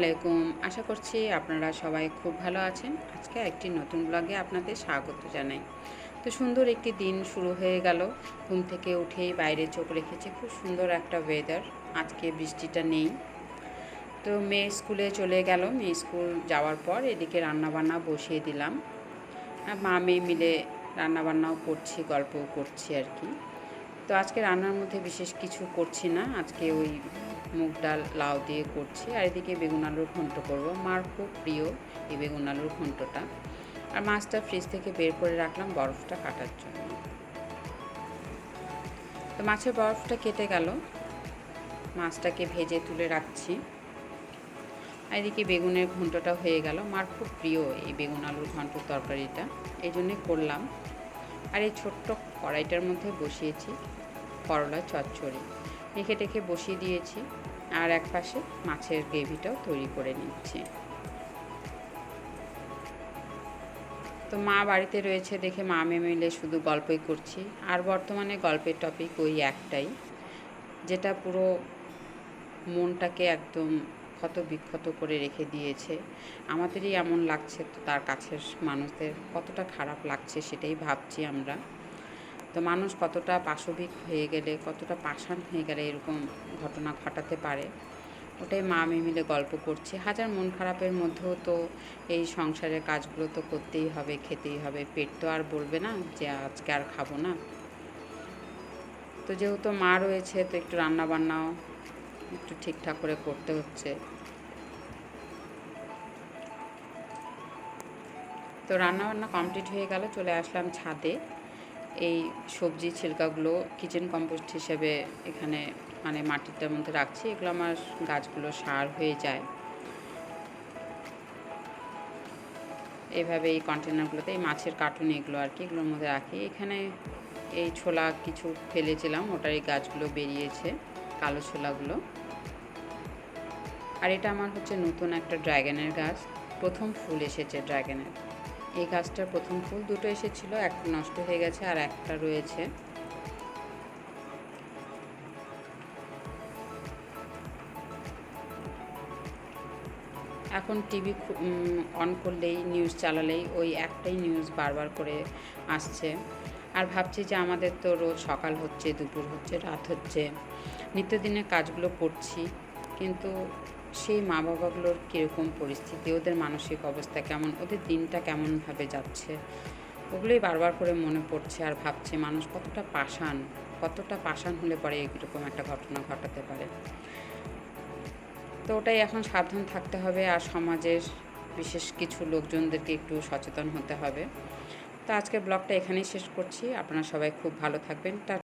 আলাইকুম। আশা করছি আপনারা সবাই খুব ভালো আছেন। আজকে একটি নতুন ব্লগে আপনাদের স্বাগত জানাই। তো সুন্দর একটি দিন শুরু হয়ে গেল। ঘুম থেকে উঠেই বাইরে চোখ রেখেছে। খুব সুন্দর একটা ওয়েদার আজকে বৃষ্টিটা নেই। তো মেয়ে স্কুলে চলে গেল। মেয়ে স্কুল যাওয়ার পর এদিকে রান্নাবান্না বসিয়ে দিলাম। মা মেয়ে মিলে রান্নাবান্নাও করছি, গল্পও করছি আর কি। তো আজকে রান্নার মধ্যে বিশেষ কিছু করছি না। আজকে ওই মুগ ডাল, লাউ দিয়ে করছি। আর এদিকে বেগুন আলুর ঘন্ট করব। মার খুব প্রিয় এই বেগুন আলুর ঘন্টটা। আর মাছটা ফ্রিজ থেকে বের করে রাখলাম বরফটা কাটার জন্য। তো মাছের বরফটা কেটে গেল। মাছটাকে ভেজে তুলে রাখছি। আর এদিকে বেগুনের ঘন্টটা হয়ে গেল। মার খুব প্রিয় এই বেগুন আলুর ঘন্টর তরকারিটা। এই জন্যে করলাম। আর এই ছোট্ট কড়াইটার মধ্যে বসিয়েছি করলা চচ্চড়ি। রেখে টেখে বসিয়ে দিয়েছি আর এক পাশে মাছের গ্রেভিটাও তৈরি করে নিচ্ছি। তো মা বাড়িতে রয়েছে দেখে মা মেয়ে মিলে শুধু গল্পই করছি। আর বর্তমানে গল্পের টপিক ওই একটাই, যেটা পুরো মনটাকে একদম ক্ষত বিক্ষত করে রেখে দিয়েছে। আমাদেরই এমন লাগছে তো তার কাছের মানুষদের কতটা খারাপ লাগছে সেটাই ভাবছি আমরা। তো মানুষ কতটা পাশবিক হয়ে গেলে, কতটা পাষাণ হয়ে গেলে এরকম ঘটনা ঘটাতে পারে? ওটাই মা আমি মিলে গল্প করছি। হাজার মন খারাপের মধ্যেও তো এই সংসারের কাজগুলো তো করতেই হবে, খেতেই হবে। পেট তো আর বলবে না যে আজকে আর খাব না। তো যেহেতু মা রয়েছে, তো একটু রান্না বান্নাও একটু ঠিকঠাক করে করতে হচ্ছে। তো রান্নাবান্না কমপ্লিট হয়ে গেল, চলে আসলাম ছাদে। এই সবজি, ছিলকাগুলো কিচেন কম্পোস্ট হিসেবে এখানে মানে মাটিটার মধ্যে রাখছি। এগুলো আমার গাছগুলো সার হয়ে যায়। এভাবে এই কন্টেনারগুলোতে এই মাছের কার্টুন এগুলো আর কি, এগুলোর মধ্যে রাখি। এখানে এই ছোলা কিছু ফেলেছিলাম, ওটার এই গাছগুলো বেরিয়েছে, কালো ছোলাগুলো। আর এটা আমার হচ্ছে নতুন একটা ড্রাগনের গাছ। প্রথম ফুল এসেছে ড্রাগনের এই গাছটার প্রথম ফুল দুটো এসেছিল, একটা নষ্ট হয়ে গেছে আর একটা রয়েছে। এখন টিভি অন করলেই নিউজ চালালেই, ওই একটাই নিউজ বারবার করে আসছে। আর ভাবছি যে আমাদের তো রোজ সকাল হচ্ছে, দুপুর হচ্ছে, রাত হচ্ছে, নিত্যদিনের কাজগুলো করছি। কিন্তু সেই মা বাবাগুলোর কীরকম পরিস্থিতি, ওদের মানসিক অবস্থা কেমন, ওদের দিনটা কেমনভাবে যাচ্ছে, ওগুলোই বারবার করে মনে পড়ছে আর ভাবছে মানুষ কতটা পাষাণ কতটা পাষাণ হলে পরে এরকম একটা ঘটনা ঘটাতে পারে। তো ওটাই এখন সাবধান থাকতে হবে আর সমাজের বিশেষ কিছু লোকজনদেরকে একটু সচেতন হতে হবে। তো আজকের ব্লগটা এখানেই শেষ করছি। আপনারা সবাই খুব ভালো থাকবেন। টা